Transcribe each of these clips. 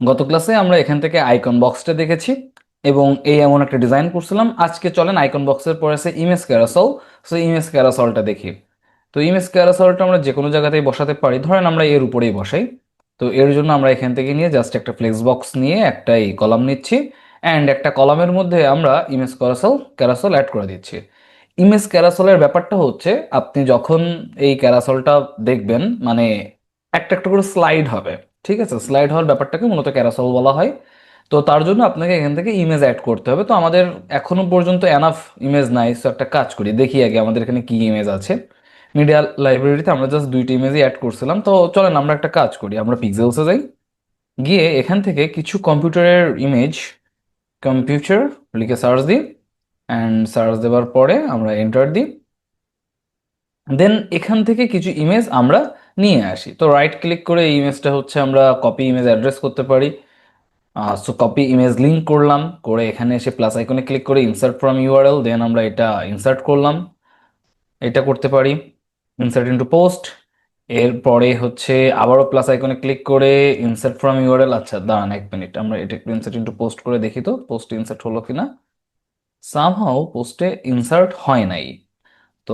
গত ক্লাসে আমরা এখান থেকে আইকন বক্সটা দেখেছি এবং এই এমন একটা ডিজাইন করছিলাম। আজকে চলেন আইকন বক্সের পরে আছে ইমেজ ক্যারাসল সো ইমেজ ক্যারাসলটা দেখি। তো ইমেজ ক্যারাসলটা আমরা যে কোনো জায়গাতেই বসাতে পারি। ধরেন আমরা এর উপরেই বসাই। তো এর জন্য আমরা এখান থেকে নিয়ে জাস্ট একটা ফ্লেক্স বক্স নিয়ে একটা এই কলাম নিচ্ছি অ্যান্ড একটা কলামের মধ্যে আমরা ইমেজ ক্যারাসল ক্যারাসল অ্যাড করে দিচ্ছি। ইমেজ ক্যারাসলের ব্যাপারটা হচ্ছে, আপনি যখন এই ক্যারাসলটা দেখবেন মানে একটা একটা করে স্লাইড হবে। ঠিক আছে স্লাইড হওয়ার ব্যাপারটাকে মূলত ক্যারাসল বলা হয়। তো তার জন্য আপনাকে এখান থেকে ইমেজ অ্যাড করতে হবে। তো আমাদের এখনও পর্যন্ত এনাফ ইমেজ নাই সো একটা কাজ করি, দেখি আগে আমাদের এখানে কি ইমেজ আছে। মিডিয়া লাইব্রেরিতে আমরা জাস্ট দুইটি ইমেজই অ্যাড করছিলাম। তো চলেন, আমরা একটা কাজ করি, আমরা পিক্সেলসে যাই। গিয়ে এখান থেকে কিছু কম্পিউটারের ইমেজ কম্পিউটার লিখে সার্চ দিই। অ্যান্ড সার্চ দেওয়ার পরে আমরা এন্টার দিই। দেন এখান থেকে কিছু ইমেজ আমরা নিয়ে আসি। তো রাইট ক্লিক করে এই ইমেজটা হচ্ছে আমরা কপি ইমেজ অ্যাড্রেস করতে পারি। সো কপি ইমেজ লিঙ্ক করলাম, করে এখানে এসে প্লাস আইকনে ক্লিক করে ইনসার্ট ফ্রম ইউআরএল দেন আমরা এটা ইনসার্ট করলাম। এটা করতে পারি। ইনসার্ট ইন্টু পোস্ট এরপরে হচ্ছে আবারও প্লাস আইকনে ক্লিক করে ইনসার্ট ফ্রম ইউআরএল আচ্ছা দাঁড়ান এক মিনিট আমরা এটা একটু ইনসার্ট ইন্টু পোস্ট করে দেখি তো পোস্ট ইনসার্ট হলো কিনা? সামহাও পোস্টে ইনসার্ট হয় নাই। তো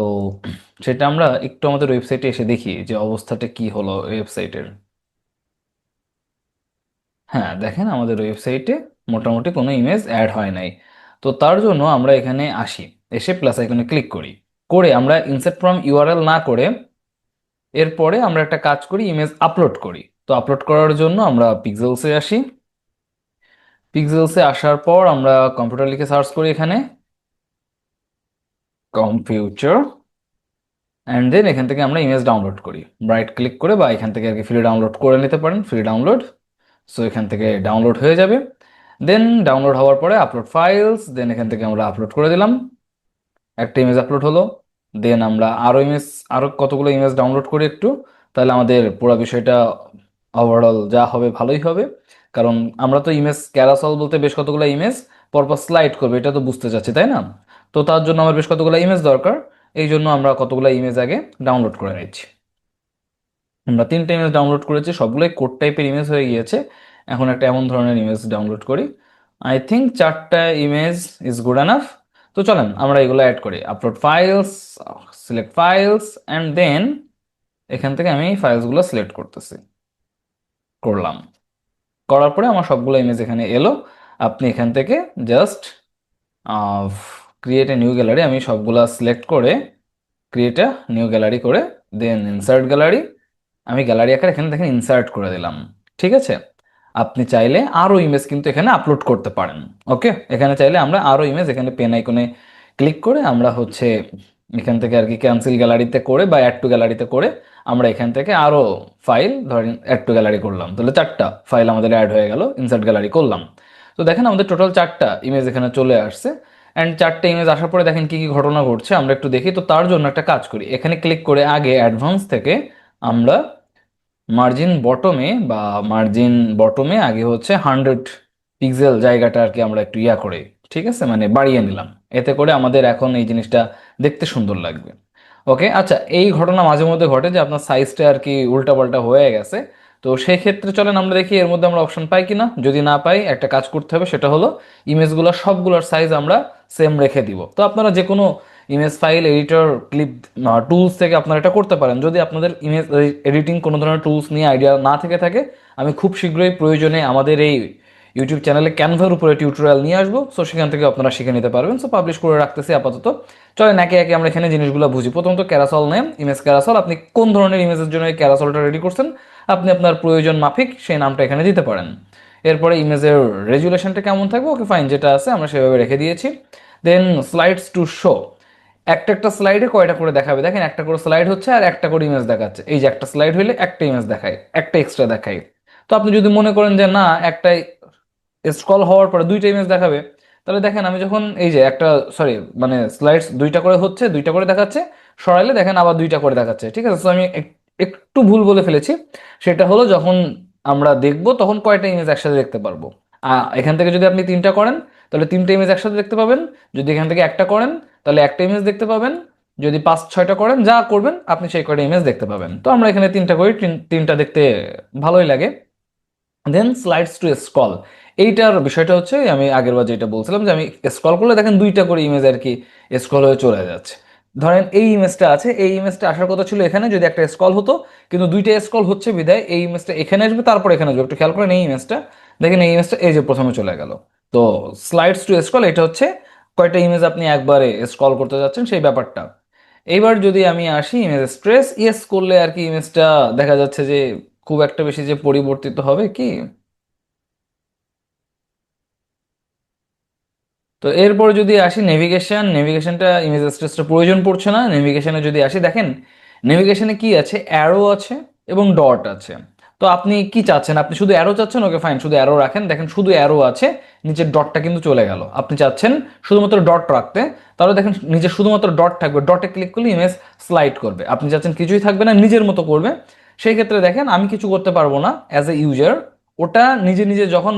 সেটা আমরা একটু আমাদের ওয়েবসাইটে এসে দেখি যে অবস্থাটা কি হলো ওয়েবসাইটের হ্যাঁ দেখেন আমাদের ওয়েবসাইটে মোটামুটি কোনো ইমেজ অ্যাড হয় নাই। তো তার জন্য আমরা এখানে আসি, এসে প্লাস আইকনে ক্লিক করি। করে আমরা ইনসার্ট ফ্রম ইউআরএল না করে এরপরে আমরা একটা কাজ করি ইমেজ আপলোড করি। তো আপলোড করার জন্য আমরা পিক্সেলসে আসি। পিক্সেলসে আসার পর আমরা কম্পিউটার লিখে সার্চ করি এখানে। কম্পিউটার অ্যান্ড দেন এখান থেকে আমরা ইমেজ ডাউনলোড করি। ব্রাইট ক্লিক করে বা এখান থেকে আর কি ফ্রি ডাউনলোড করে নিতে পারেন ফ্রি ডাউনলোড সো এখান থেকে ডাউনলোড হয়ে যাবে। দেন ডাউনলোড হওয়ার পরে আপলোড ফাইলস দেন এখান থেকে আমরা আপলোড করে দিলাম। একটা ইমেজ আপলোড হলো। দেন আমরা আরও ইমেজ আরও কতগুলো ইমেজ ডাউনলোড করি একটু। তাহলে আমাদের পুরো বিষয়টা ওভারঅল যা হবে ভালোই হবে। কারণ আমরা তো ইমেজ ক্যারাসল বলতে বেশ কতগুলো ইমেজ পরপর স্লাইড করবে, এটা তো বুঝতে চাচ্ছি, তাই না? তো তার জন্য আমার বেশ কতগুলো ইমেজ দরকার। এই জন্য আমরা কতগুলো ইমেজ আগে ডাউনলোড করে নিচ্ছি আমরা তিনটে ইমেজ ডাউনলোড করেছি, সবগুলোই কোড টাইপের ইমেজ হয়ে গিয়েছে। এখন একটা এমন ধরনের ইমেজ ডাউনলোড করি। আই থিঙ্ক চারটা ইমেজ ইজ গুড এনাফ তো চলেন, আমরা এগুলো অ্যাড করি। Upload files select files and then এখান থেকে আমি ফাইলসগুলো সিলেক্ট করতেছি। করলাম। করার পরে আমার সবগুলো ইমেজ এখানে এলো। আপনি এখান থেকে just create a new gallery আমি সবগুলা সিলেক্ট করে ক্রিয়েট এ নিউ গ্যালারি করে দেন ইনসার্ট গ্যালারি আমি গ্যালারি আকারে এখানে দেখেন ইনসার্ট করে দিলাম, ঠিক আছে? আপনি চাইলে আরও ইমেজ কিন্তু এখানে আপলোড করতে পারেন ওকে এখানে চাইলে আমরা আরও ইমেজ এখানে পেন আইকনে ক্লিক করে আমরা হচ্ছে এখান থেকে আর কি ক্যান্সেল গ্যালারিতে করে বা অ্যাড টু গ্যালারিতে করে আমরা এখান থেকে আরও ফাইল ধরেন অ্যাড টু গ্যালারি করলাম, তাহলে চারটা ফাইল আমাদের অ্যাড হয়ে গেল ইনসার্ট গ্যালারি করলাম। তো দেখেন আমাদের টোটাল চারটা ইমেজ এখানে চলে আসছে অ্যান্ড চারটে ইমেজ আসার পরে দেখেন কি কি ঘটনা ঘটছে, আমরা একটু দেখি। তো তার জন্য একটা কাজ করি। এখানে ক্লিক করে আগে অ্যাডভান্স থেকে আমরা মার্জিন বটমে বা মার্জিন বটমে আগে হচ্ছে হান্ড্রেড পিক্সেল জায়গাটা আর কি আমরা একটু ইয়া করে, ঠিক আছে? মানে বাড়িয়ে নিলাম। এতে করে আমাদের এখন এই জিনিসটা দেখতে সুন্দর লাগবে। ওকে আচ্ছা এই ঘটনা মাঝে মধ্যে ঘটে যে আপনার সাইজটা আর কি উল্টাপাল্টা হয়ে গেছে। তো সেই ক্ষেত্রে চলেন আমরা দেখি এর মধ্যে আমরা অপশন পাই কিনা। যদি না পাই, একটা কাজ করতে হবে, সেটা হলো ইমেজগুলো, সবগুলোর সাইজ আমরা সেম রেখে দিব। তো আপনারা যে কোনো image file editor clip tools থেকে আপনারা এটা করতে পারেন। যদি আপনাদের ইমেজ এডিটিং কোনো ধরনের টুলস নিয়ে আইডিয়া না থেকে থাকে, আমি খুব শীঘ্রই প্রয়োজনে আমাদের এই ইউটিউব চ্যানেলে ক্যানভার উপরে টিউটোরিয়াল নিয়ে আসব। সো সেখান থেকে আপনারা শিখে নিতে পারবেন। সো পাবলিশ করে রাখতেছি আপাতত। চলেন একে একে আমরা এখানে জিনিসগুলো বুঝি। প্রথমত ক্যারাসল নেম ইমেজ ক্যারাসল আপনি কোন ধরনের ইমেজের জন্য এই ক্যারাসলটা রেডি করছেন? আপনি আপনার প্রয়োজন মাফিক সেই নামটা এখানে দিতে পারেন। এরপরে ইমেজের রেজুলেশনটা কেমন থাকবে? ওকে ফাইন যেটা আছে আমরা সেভাবে রেখে দিয়েছি। দেন স্লাইডস টু শো একটা একটা স্লাইডে কয়টা করে দেখাবে? দেখেন একটা করে স্লাইড হচ্ছে আর একটা করে ইমেজ দেখাচ্ছে। এই যে একটা স্লাইড হইলে একটা ইমেজ দেখায়, একটা এক্সট্রা দেখায়। তো আপনি যদি মনে করেন যে না, একটা স্ক্রল হওয়ার পরে দুইটা ইমেজ দেখাবে, তাহলে দেখেন আমি যখন এই যে একটা সরি মানে স্লাইডস দুইটা করে হচ্ছে, দুইটা করে দেখাচ্ছে, সরাইলে দেখেন আবার দুইটা করে দেখাচ্ছে। ঠিক আছে? তো আমি একটু ভুল বলে ফেলেছি। সেটা হলো যখন আমরা দেখব তখন কয়টা ইমেজ একসাথে দেখতে পারব। এখান থেকে যদি আপনি তিনটা করেন, তাহলে তিনটা ইমেজ একসাথে দেখতে পাবেন। যদি এখান থেকে একটা করেন, তাহলে একটা ইমেজ দেখতে পাবেন। যদি পাঁচ, ছয়টা করেন, যা করবেন, আপনি সেই কয়টা ইমেজ দেখতে পাবেন। তো আমরা এখানে তিনটা করি, তিন- তিনটা দেখতে ভালোই লাগে। দেন স্লাইডস টু স্ক্রল এইটার বিষয়টা হচ্ছে, আমি আগের বার যেটা বলছিলাম যে আমি স্ক্রল করলে দেখেন দুইটা করে ইমেজ আর কি স্ক্রল হয়ে চলে যাচ্ছে। ধরেন এই ইমেজটা আছে, এই ইমেজটা আসার কথা ছিল এখানে, যদি একটা স্কল হতো, কিন্তু দুইটা স্কল হচ্ছে বিদায়, এই ইমেজটা এখানে আসবে, তারপর এখানে আসবে। একটু খেয়াল করেন এই ইমেজটা। দেখেন এই ইমেজটা এই যে প্রথমে চলে গেল। তো স্লাইডস টু স্ক্রল এটা হচ্ছে কয়টা ইমেজ আপনি একবারে স্কল করতে যাচ্ছেন সেই ব্যাপারটা। এইবার যদি আমি আসি ইমেজ স্ট্রেস ইয়েস করলে আর কি ইমেজটা দেখা যাচ্ছে যে খুব একটা বেশি যে পরিবর্তিত হবে কি? তো এরপর যদি আসি নেভিগেশন নেভিগেশনটা ইমেজ স্ট্রেসটা প্রয়োজন পড়ছে না নেভিগেশনে যদি আসি, দেখেন নেভিগেশনে কি আছে? অ্যারো আছে এবং ডট আছে। তো আপনি কি চাচ্ছেন? আপনি শুধু অ্যারো চাচ্ছেন? ওকে ফাইন শুধু অ্যারো রাখেন। দেখেন, শুধু অ্যারো আছে, নিচের ডটটা কিন্তু চলে গেল। আপনি চাচ্ছেন শুধুমাত্র ডট রাখতে। তাহলে দেখেন, নিচে শুধুমাত্র ডট থাকবে। ডটে ক্লিক করলে ইমেজ স্লাইড করবে। আপনি চাচ্ছেন কিছুই থাকবে না, নিজের মতো করবে। সেই ক্ষেত্রে দেখেন, আমি কিছু করতে পারব না অ্যাজ এ ইউজার ওটা নিজে নিজে যখন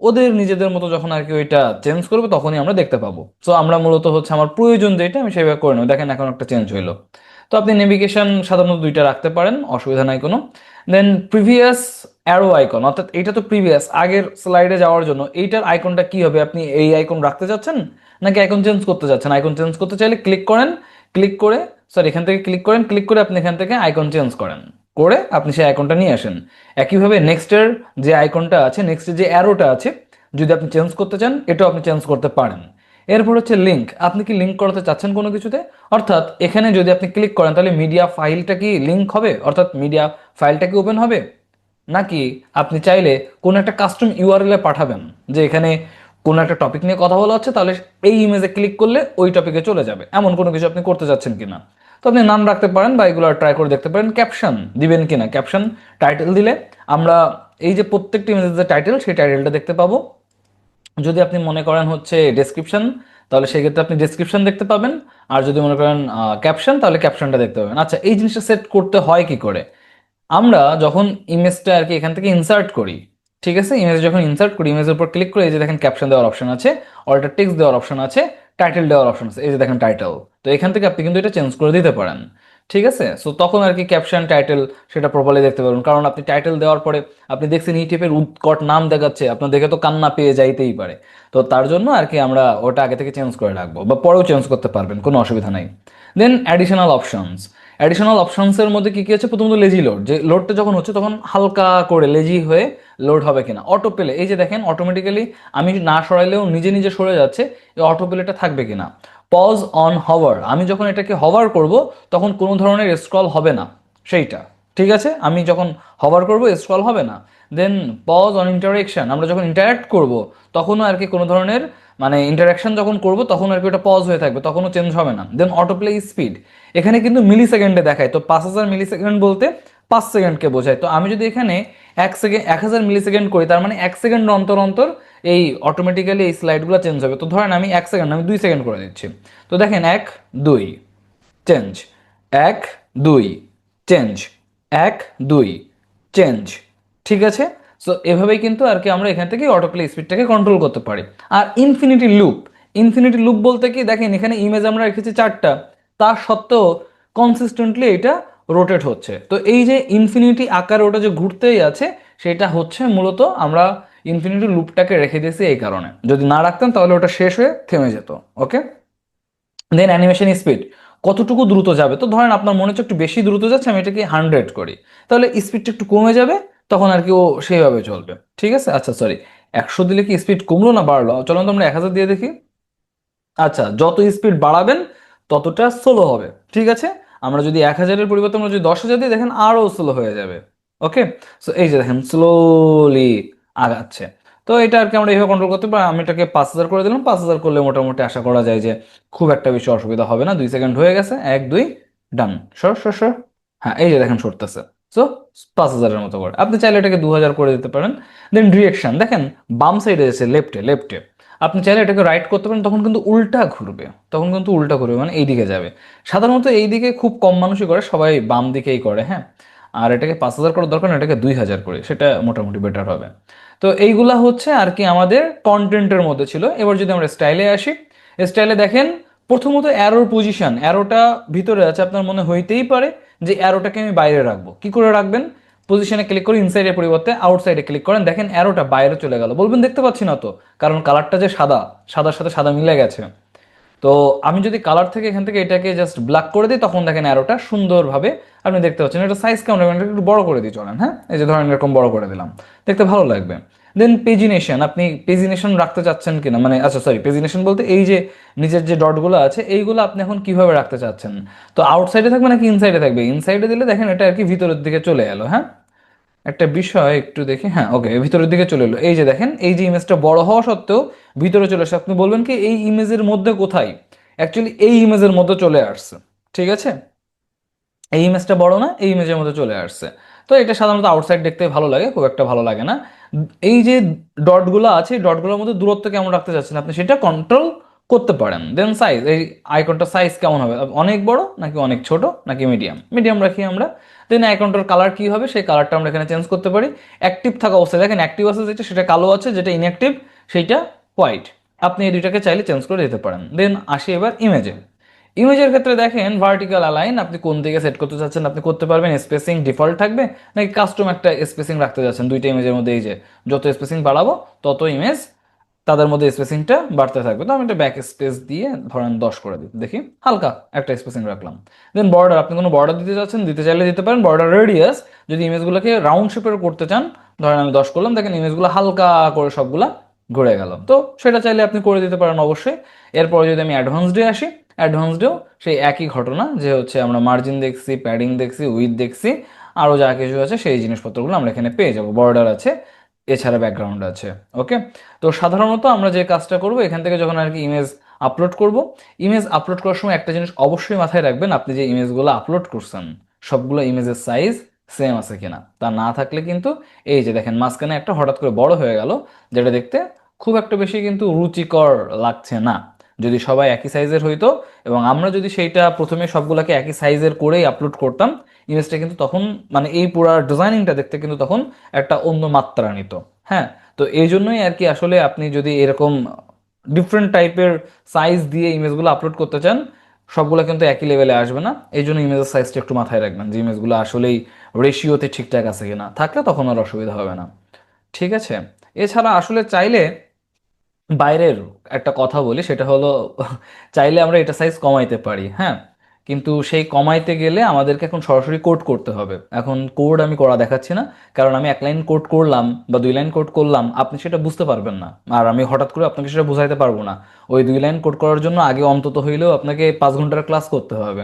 ওদের নিজেদের মতো যখন আর কি ওইটা চেঞ্জ করবে, তখনই আমরা দেখতে পাবো। সো আমরা মূলত হচ্ছে আমার প্রয়োজন যেটা আমি সেভাবে করে নেব। দেখেন এখন একটা চেঞ্জ হইল। তো আপনি নেভিগেশন সাধারণত দুইটা রাখতে পারেন, অসুবিধা নাই কোনো। দেন প্রিভিয়াস অ্যারো আইকন অর্থাৎ এটা তো প্রিভিয়াস আগের স্লাইডে যাওয়ার জন্য এইটার আইকনটা কি হবে? আপনি এই আইকন রাখতে যাচ্ছেন নাকি আইকন চেঞ্জ করতে যাচ্ছেন? আইকন চেঞ্জ করতে চাইলে ক্লিক করেন ক্লিক করে সরি এখান থেকে ক্লিক করেন ক্লিক করে আপনি এখান থেকে আইকন চেঞ্জ করেন। করে আপনি সেই আইকনটা নিয়ে আসেন। একইভাবে নেক্সটের যে আইকনটা আছে নেক্সটের যে অ্যারোটা আছে, যদি আপনি চেঞ্জ করতে চান, এটাও আপনি চেঞ্জ করতে পারেন। এরপর হচ্ছে লিঙ্ক আপনি কি লিঙ্ক করাতে চাচ্ছেন কোনো কিছুতে? অর্থাৎ এখানে যদি আপনি ক্লিক করেন, তাহলে মিডিয়া ফাইলটা কি লিঙ্ক হবে? অর্থাৎ মিডিয়া ফাইলটা কি ওপেন হবে? নাকি আপনি চাইলে কোনো একটা কাস্টম ইউআরএল পাঠাবেন, যে এখানে কোনো একটা টপিক নিয়ে কথা বলা হচ্ছে, তাহলে এই ইমেজে ক্লিক করলে ওই টপিকে চলে যাবে। এমন কোনো কিছু আপনি করতে চাচ্ছেন কিনা? তো আপনি নাম রাখতে পারেন বা এগুলো ট্রাই করে দেখতে পারেন। ক্যাপশন দিবেন কিনা? ক্যাপশন টাইটেল দিলে আমরা এই যে প্রত্যেকটি ইমেজের যে টাইটেল সেই টাইটেলটা দেখতে পাবো। যদি আপনি মনে করেন হচ্ছে ডেসক্রিপশন তাহলে সেক্ষেত্রে আপনি ডেসক্রিপশন দেখতে পাবেন। আর যদি মনে করেন ক্যাপশন তাহলে ক্যাপশনটা দেখতে পাবেন। আচ্ছা এই জিনিসটা সেট করতে হয় কি করে? আমরা যখন ইমেজটা আর কি এখান থেকে ইনসার্ট করি, ঠিক আছে? ইমেজ যখন ইনসার্ট করি ইমেজের উপর ক্লিক করে এই যে দেখেন ক্যাপশন দেওয়ার অপশন আছে অল্টার টেক্সট দেওয়ার অপশন আছে টাইটেল দেওয়ার অপশন আছে। এই যে দেখেন টাইটেল তো এখান থেকে আপনি কিন্তু এটা চেঞ্জ করে দিতে পারেন। ঠিক আছে? সো তখন আর কি ক্যাপশন টাইটেল সেটা প্রপারলি দেখতে পারবেন। কারণ আপনি টাইটেল দেওয়ার পরে আপনি দেখছেন এই টাইপের উৎকট নাম দেখাচ্ছে, আপনার দেখে তো কান্না পেয়ে যাইতেই পারে। তো তার জন্য আর কি আমরা ওটা আগে থেকে চেঞ্জ করে রাখব বা পরেও চেঞ্জ করতে পারবেন, কোনো অসুবিধা নাই। দেন অ্যাডিশনাল অপশনস অ্যাডিশনাল অপশনসের মধ্যে কি কি আছে? প্রথমত লেজি লোড যে লোডটা যখন হচ্ছে তখন হালকা করে লেজি হয়ে লোড হবে কিনা। অটো পেলে এই যে দেখেন অটোমেটিক্যালি আমি না সরাইলেও নিজে নিজে সরে যাচ্ছে, এই অটো পেলেটা থাকবে কিনা। পজ অন হভার আমি যখন এটাকে হভার করব, তখন কোনো ধরনের স্ক্রল হবে না, সেইটা। ঠিক আছে? আমি যখন হভার করব স্ক্রল হবে না। দেন পজ অন ইন্টারেকশন আমরা যখন ইন্টারাক্ট করব, তখনও আর কি কোনো ধরনের মানে ইন্টারাকশন যখন করব, তখন আর কি ওটা পজ হয়ে থাকবে, তখনও চেঞ্জ হবে না। দেন অটোপ্লে স্পিড এখানে কিন্তু মিলি সেকেন্ডে দেখায়। তো পাঁচ হাজার মিলি সেকেন্ড বলতে পাঁচ সেকেন্ডকে বোঝায়। তো আমি যদি এখানে এক সেকেন্ড এক হাজার মিলি সেকেন্ড করি, তার মানে এক সেকেন্ড অন্তর অন্তর এই অটোমেটিক্যালি এই স্লাইডগুলো চেঞ্জ হবে। তো ধরেন আমি এক সেকেন্ড আমি দুই সেকেন্ড করে দিচ্ছি। তো দেখেন, এক, দুই চেঞ্জ এক, দুই চেঞ্জ এক, দুই চেঞ্জ ঠিক আছে? সো এভাবেই কিন্তু আর কি আমরা এখান থেকে অটোপ্লে স্পিডটাকে কন্ট্রোল করতে পারি। আর ইনফিনিটি লুপ ইনফিনিটি লুপ বলতে কি? দেখেন, এখানে ইমেজ আমরা রেখেছি চারটা। তা সত্ত্বেও কনসিস্টেন্টলি এটা রোটেট হচ্ছে। তো এই যে ইনফিনিটি আকারে ওটা যে ঘুরতেই আছে, সেটা হচ্ছে মূলত আমরা ইনফিনিটি লুপটাকে রেখে দিয়েছি এই কারণে। যদি না রাখতাম তাহলে ওটা শেষ হয়ে থেমে যেত, ওকে? দেন অ্যানিমেশন স্পিড কতটুকু দ্রুত যাবে? তো ধরেন আপনার মনে হচ্ছে একটু বেশি দ্রুত যাচ্ছে, আমি এটাকে হান্ড্রেড করি। তাহলে স্পিডটা একটু কমে যাবে, তখন আর কি ও সেইভাবে চলবে। ঠিক আছে? আচ্ছা সরি একশো দিলে কি স্পিড কমলো না বাড়লো? চলুন তো আমরা এক হাজার দিয়ে দেখি। আচ্ছা যত স্পিড বাড়াবেন, ততটা স্লো হবে। ঠিক আছে? আমরা যদি এক হাজারের পরিবর্তে আমরা যদি দশ হাজার দিই দেখেন আরও স্লো হয়ে যাবে। ওকে? সো এই যে দেখেন স্লোলি আগাচ্ছে। তো এটা আর কি আমরা এইভাবে কন্ট্রোল করতে পারি। আমি এটাকে পাঁচ হাজার করে দিলাম। পাঁচ হাজার করলে মোটামুটি আশা করা যায় যে খুব একটা বেশি অসুবিধা হবে না। দুই সেকেন্ড হয়ে গেছে। এক, দুই ডান সর সর সর হ্যাঁ এই যে দেখেন সরতেছে। সো পাঁচ হাজারের মতো করে। আপনি চাইলে এটাকে দু হাজার করে দিতে পারেন। দেন ডিরেকশন দেখেন, বাম সাইডে এসে লেফটে লেফটে আপনি চাইলে এটাকে রাইট করতে পারেন, তখন কিন্তু উল্টা ঘুরবে। তখন কিন্তু উল্টা ঘুরবে মানে এই দিকে যাবে। সাধারণত এই দিকে খুব কম মানুষই করে, সবাই বাম দিকেই করে হ্যাঁ? আর এটাকে পাঁচ হাজার করার দরকার এটাকে দুই হাজার করে, সেটা মোটামুটি বেটার হবে। তো এইগুলা হচ্ছে আর কি আমাদের কন্টেন্টের মধ্যে ছিল। এবার যদি আমরা স্টাইলে আসি স্টাইলে দেখেন, প্রথমত অ্যারোর পজিশন অ্যারোটা ভিতরে আছে, আপনার মনে হইতেই পারে যে অ্যারোটাকে আমি বাইরে রাখব। কি করে রাখবেন? পজিশনে ক্লিক করে ইনসাইডের পরিবর্তে আউটসাইডে ক্লিক করেন। দেখেন অ্যারোটা বাইরে চলে গেল। বলবেন, দেখতে পাচ্ছি না তো, কারণ কালারটা যে সাদা, সাদার সাথে সাদা মিলে গেছে। তো আমি যদি কালার থেকে এখান থেকে এটাকে জাস্ট ব্ল্যাক করে দিই, তখন দেখেন অ্যারোটা সুন্দরভাবে আপনি দেখতে পাচ্ছেন, এটা সাইজ কেমন হবে? একটু বড় করে দিই, চলেন হ্যাঁ? এই যে ধরেন এরকম বড় করে দিলাম। দেখতে ভালো লাগবে। দেন পেজিনেশন আপনি পেজিনেশন রাখতে চাচ্ছেন কিনা? মানে আচ্ছা সরি পেজিনেশন বলতে এই যে নিজের যে ডটগুলো আছে, এইগুলো আপনি এখন কীভাবে রাখতে চাচ্ছেন? তো আউটসাইডে থাকবে নাকি ইনসাইডে থাকবে? ইনসাইডে দিলে দেখেন এটা আর কি ভিতরের দিকে চলে এলো হ্যাঁ? একটা বিষয় একটু দেখি হ্যাঁ ওকে ভিতরের দিকে চলে এলো। এই যে দেখেন, এই যে ইমেজটা বড় হওয়া সত্ত্বেও ভিতরে চলে আসছে আপনি বলবেন কি, এই ইমেজের মধ্যে কোথায়? অ্যাকচুয়ালি এই ইমেজের মধ্যে চলে আসছে। ঠিক আছে? এই ইমেজটা বড় না, এই ইমেজের মধ্যে চলে আসছে। তো এটা সাধারণত আউটসাইড দেখতে ভালো লাগে, খুব একটা ভালো লাগে না। এই যে ডটগুলো আছে ডটগুলোর মধ্যে দূরত্ব কেমন রাখতে চাচ্ছেন আপনি সেটা কন্ট্রোল করতে পারেন। দেন সাইজ এই আইকনটা সাইজ কেমন হবে? অনেক বড় নাকি অনেক ছোট নাকি মিডিয়াম মিডিয়াম রাখি আমরা। দেন অ্যাকাউন্টের কালার কি হবে? সেই কালারটা আমরা এখানে চেঞ্জ করতে পারি। অ্যাক্টিভ থাকা অবস্থায়। দেখেন অ্যাক্টিভ আছে যেটা, সেটা কালো আছে, যেটা ইনঅ্যাক্টিভ সেইটা হোয়াইট আপনি এই দুইটাকে চাইলে চেঞ্জ করে দিতে পারেন। দেন আসি এবার ইমেজে ইমেজের ক্ষেত্রে দেখেন ভার্টিক্যাল অ্যালাইন আপনি কোন দিকে সেট করতে চাচ্ছেন আপনি করতে পারবেন। স্পেসিং ডিফল্ট থাকবে। নাকি কাস্টম একটা স্পেসিং রাখতে যাচ্ছেন? দুইটা ইমেজের মধ্যে এই যে, যত স্পেসিং বাড়াবো, তত ইমেজ তাদের মধ্যে স্পেসিংটা বাড়তে থাকবে। তো আমি একটা ব্যাক স্পেস দিয়ে ধরেন দশ করে দিই। দেখি, হালকা একটা স্পেসিং রাখলাম। দেন বর্ডার আপনি কোনো বর্ডার দিতে চাচ্ছেন দিতে চাইলে দিতে পারেন। বর্ডার রেডিয়াস যদি ইমেজগুলোকে রাউন্ড শেপের করতে চান, ধরেন আমি দশ করলাম, দেখেন ইমেজগুলো হালকা করে সবগুলা ঘুরে গেল। তো সেটা চাইলে আপনি করে দিতে পারেন অবশ্যই। এরপরে যদি আমি অ্যাডভান্স ডে আসি অ্যাডভান্স ডেও সেই একই ঘটনা, যে হচ্ছে আমরা মার্জিন দেখছি প্যাডিং দেখছি উইথ দেখছি আরও যা কিছু আছে সেই জিনিসপত্রগুলো আমরা এখানে পেয়ে যাব। বর্ডার আছে এছাড়া ব্যাকগ্রাউন্ড আছে ওকে তো সাধারণত আমরা যে কাজটা করব, এখান থেকে যখন আর কি ইমেজ আপলোড করব ইমেজ আপলোড করার সময় একটা জিনিস অবশ্যই মাথায় রাখবেন, আপনি যে ইমেজগুলো আপলোড করছেন, সবগুলো ইমেজের সাইজ সেম আছে কিনা? তা না থাকলে কিন্তু এই যে দেখেন, মাঝখানে একটা হঠাৎ করে বড় হয়ে গেল, যেটা দেখতে খুব একটা বেশি কিন্তু রুচিকর লাগছে না। যদি সবাই একই সাইজের হইতো এবং আমরা যদি সেইটা প্রথমে সবগুলোকে একই সাইজের করেই আপলোড করতাম ইমেজটা কিন্তু তখন মানে এই পুরো ডিজাইনিংটা দেখতে কিন্তু তখন একটা অন্য মাত্রা নিত। হ্যাঁ তো এই জন্যই আর কি আসলে আপনি যদি এরকম ডিফারেন্ট টাইপের সাইজ দিয়ে ইমেজগুলো আপলোড করতে চান, সবগুলো কিন্তু একই লেভেলে আসবে না। এই জন্য ইমেজের সাইজটা একটু মাথায় রাখবেন যে ইমেজগুলো আসলেই রেশিওতে ঠিকঠাক আছে কিনা। থাকলে তখন আর অসুবিধা হবে না। ঠিক আছে? এছাড়া আসলে চাইলে বাইরের একটা কথা বলি, সেটা হলো, চাইলে আমরা এটা সাইজ কমাইতে পারি হ্যাঁ? কিন্তু সেই কমাইতে গেলে আমাদেরকে এখন সরাসরি কোড করতে হবে। এখন কোড আমি করা দেখাচ্ছি না, কারণ আমি এক লাইন কোড করলাম বা দুই লাইন কোড করলাম, আপনি সেটা বুঝতে পারবেন না। আর আমি হঠাৎ করে আপনাকে সেটা বুঝাইতে পারব না। ওই দুই লাইন কোড করার জন্য আগে অন্তত হইলেও আপনাকে পাঁচ ঘণ্টার ক্লাস করতে হবে।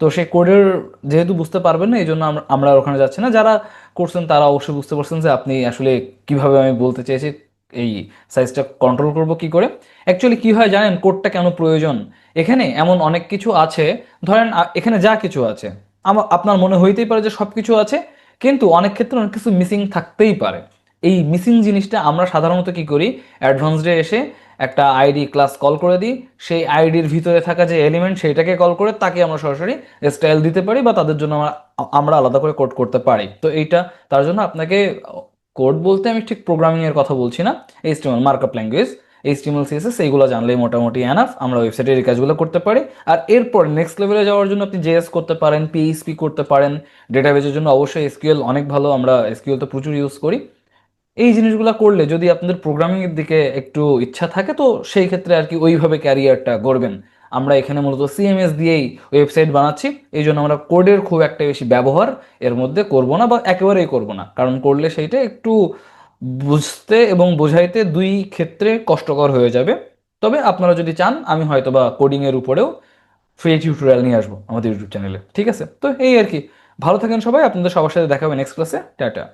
তো সেই কোডের যেহেতু বুঝতে পারবেন না এই জন্য আমরা ওখানে যাচ্ছি না। যারা করছেন তারা অবশ্যই বুঝতে পারছেন যে আপনি আসলে কীভাবে আমি বলতে চেয়েছি। এই সাইজটা কন্ট্রোল করব কি করে? অ্যাকচুয়ালি কি হয় জানেন? কোডটা কেন প্রয়োজন? এখানে এমন অনেক কিছু আছে। ধরেন এখানে যা কিছু আছে। আমার আপনার মনে হইতেই পারে যে সব কিছু আছে, কিন্তু অনেক ক্ষেত্রে অনেক কিছু মিসিং থাকতেই পারে। এই মিসিং জিনিসটা আমরা সাধারণত কি করি? অ্যাডভান্সডে এসে একটা আইডি ক্লাস কল করে দিই। সেই আইডির ভিতরে থাকা যে এলিমেন্ট সেইটাকে কল করে তাকে আমরা সরাসরি স্টাইল দিতে পারি বা তাদের জন্য আমরা আমরা আলাদা করে কোড করতে পারি। তো এইটা তার জন্য আপনাকে কোড বলতে আমি ঠিক প্রোগ্রামিং এর কথা বলছি না। HTML markup language HTML CSS এইগুলো জানলেই মোটামুটি এনাফ আমরা ওয়েবসাইটের এই কাজগুলো করতে পারি। আর এরপর নেক্সট লেভেলে যাওয়ার জন্য আপনি জেএস করতে পারেন পিএইচপি করতে পারেন। ডেটাবেজের জন্য অবশ্যই এসকিউএল অনেক ভালো, আমরা এসকিউএল তো প্রচুর ইউজ করি। এই জিনিসগুলো করলে যদি আপনাদের প্রোগ্রামিং এর দিকে একটু ইচ্ছা থাকে, তো সেই ক্ষেত্রে আর কি ওইভাবে ক্যারিয়ারটা গড়বেন। আমরা এখানে মূলত সিএমএস দিয়েই ওয়েবসাইট বানাচ্ছি। এই জন্য আমরা কোডের খুব একটা বেশি ব্যবহার এর মধ্যে করব না বা একেবারেই করব না। কারণ করলে সেইটা একটু বুঝতে এবং বোঝাইতে দুই ক্ষেত্রে কষ্টকর হয়ে যাবে। তবে আপনারা যদি চান, আমি হয়তো বা কোডিংয়ের উপরেও ফ্রি টিউটোরিয়াল নিয়ে আসব আমাদের ইউটিউব চ্যানেলে ঠিক আছে? তো এই আর কি। ভালো থাকেন সবাই। আপনাদের সবার সাথে দেখা হবে নেক্সট ক্লাসে টাটা।